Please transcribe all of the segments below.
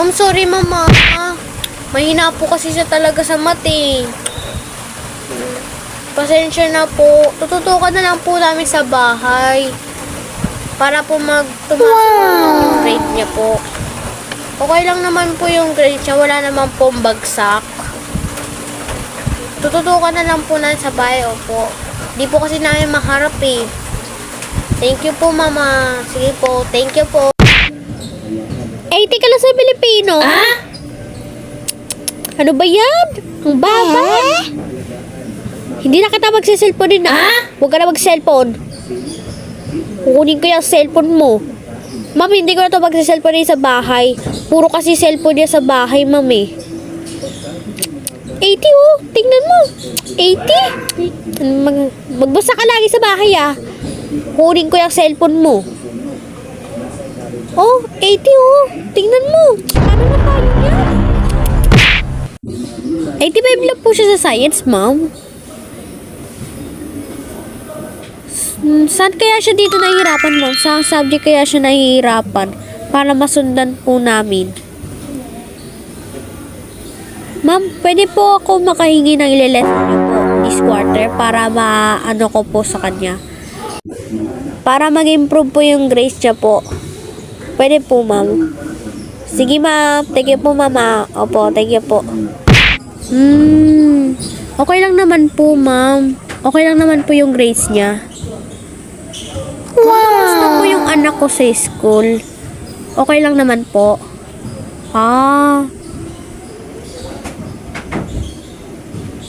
Ma'am, sorry mama. Mahina po kasi siya talaga sa mati. Pasensya na po. Tututukan na lang po namin sa bahay. Para po magtumas yung grade niya po. Okay lang naman po yung grade niya. Wala naman pong bagsak. Tututukan na lang po namin sa bahay. Opo. Di po kasi namin maharap eh. Thank you po, mama. Sige po. Thank you po. 80 ka lang sa Pilipino. Ah? Ano ba yan? Ang baba. Hindi na kita magsiselfone din ah. Huwag ka na mag-cellphone. Kukunin ko yung cellphone mo. Ma'am, hindi ko na ito magsiselfone din sa bahay. Puro kasi cellphone niya sa bahay, ma'am eh. 80 oh. Tingnan mo. 80. Mag magbasa ka lagi sa bahay ah. Kunin ko yung cellphone mo. Oh, 80 oh. Tingnan mo. Paano na tayo yan? 85 lang po siya sa science, ma'am. Saan kaya siya dito nahihirapan, ma'am? Saan subject kaya siya nahihirapan? Para masundan po namin. Ma'am, pwede po ako makahingi ng ile-lesson niyo po this quarter para maano ko po sa kanya. Para mag-improve po yung grades niya po. Pwede po, ma'am. Sige, ma'am. Thank you po, mama. Opo, thank you po. Hmm. Okay lang naman po, ma'am. Okay lang naman po yung grades niya. Wow! Kamusta po yung anak ko sa school? Okay lang naman po. Ah.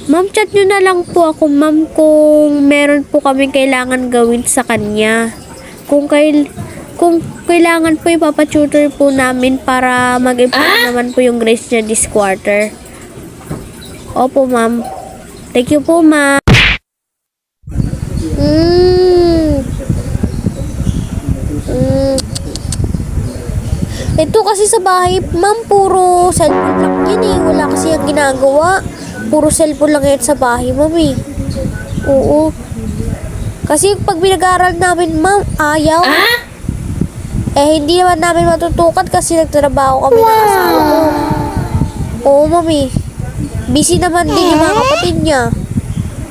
Ma'am, chat nyo na lang po ako, ma'am, kung meron po kami kailangan gawin sa kanya. Kung kail kung kailangan po ipapatutor po namin para mag-improve naman po yung grades niya this quarter. Opo, ma'am. Thank you po, ma'am. Mm. Mm. Ito kasi sa bahay, ma'am, puro cellphone lang yan eh. Wala kasi yung ginagawa. Puro cellphone lang yan sa bahay, ma'am eh. Oo. Kasi pag binag-aaral namin, ma'am, ayaw. Eh, hindi naman namin matutukan kasi nagtrabaho kami ng asawa ko. Oo, ma'am eh. Busy naman din yung mga kapatid niya.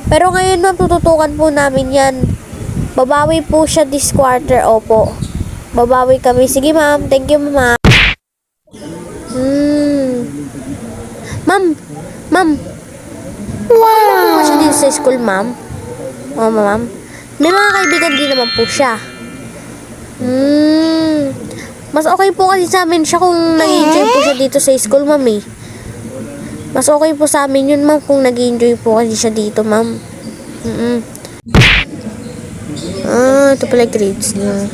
Pero ngayon, ma'am, tututukan po namin yan. Babawi po siya this quarter, opo. Babawi kami. Sige, ma'am. Thank you, ma'am. Hmm. Ma'am. Ma'am. Wow. Ano siya dito sa school, ma'am? Oo, ma'am. May mga kaibigan din naman po siya. Hmm. Mas okay po kasi sa amin siya kung nag-enjoy po siya dito sa school, ma'am eh. Mas okay po sa amin yun, ma'am, kung nag enjoy po kasi siya dito, ma'am. Mm Ah, ito pala grades niya.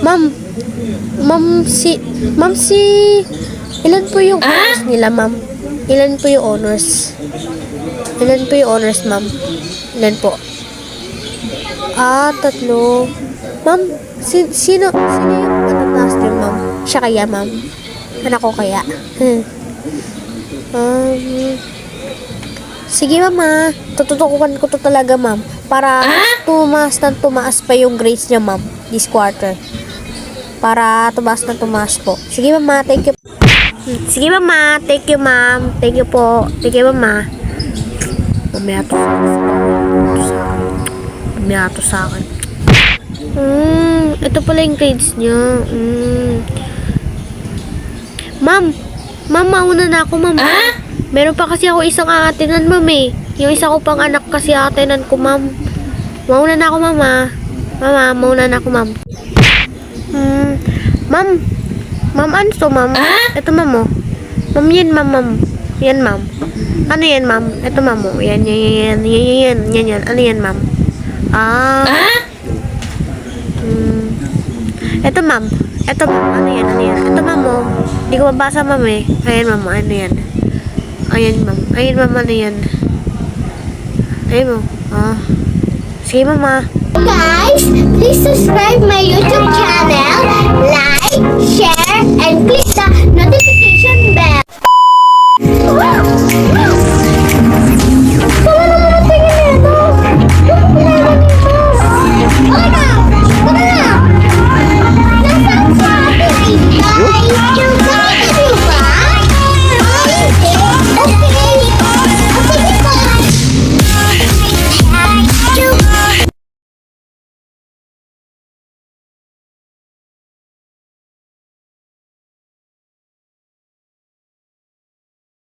Ma'am, ma'am si, ma'am si, ilan po yung honors nila, ma'am? Ilan po yung honors? Ilan po yung honors, ma'am? Ilan po? Ah, tatlo. Ma'am, si, sino, sino yung ano class niyo, ma'am? Siya kaya, ma'am? Anak ko kaya? um, sige, mama. Tututukukan ko to talaga, ma'am. Para tumaas ng tumaas pa yung grades niya, ma'am. This quarter. Para tumaas ng tumaas po. Sige, mama. Thank you. Hmm, Sige, mama. Thank you, ma'am. Thank you po. Thank you, mama. Mamaya to sa Mamaya to sa akin. Hmm, ito pala yung grades niya. Hmm. Ma'am, ma'am, mauna na ako, ma'am. Meron pa kasi ako isang aatinan, ma'am eh. Yung isa ko pang anak kasi aatinan ko, ma'am. Mauna na ako, mama. Mama, mauna na ako, ma'am. Hmm, ma'am. Ma'am, ano to, ma'am? Ito, ma'am, oh. Ma'am, yan, ma'am, ma'am. Yan, ma'am. Ano yan, ma'am? Ito, ma'am, oh. Yan, yan, yan, yan, yan, yan, yan, yan. Ano yan, ma'am? Ah. Hmm. Ito ma'am. Ito ma'am. Ano yan? Ano yan? Ito ma'am oh. Hindi ko mabasa ma'am eh. Ayan ma'am. Ano yan? Ayan ma'am. Ayan ma'am. Ano yan? Ayan ma'am. Oh. Sige ma'am ah. Guys, please subscribe my YouTube channel, like, share, and click the notification bell.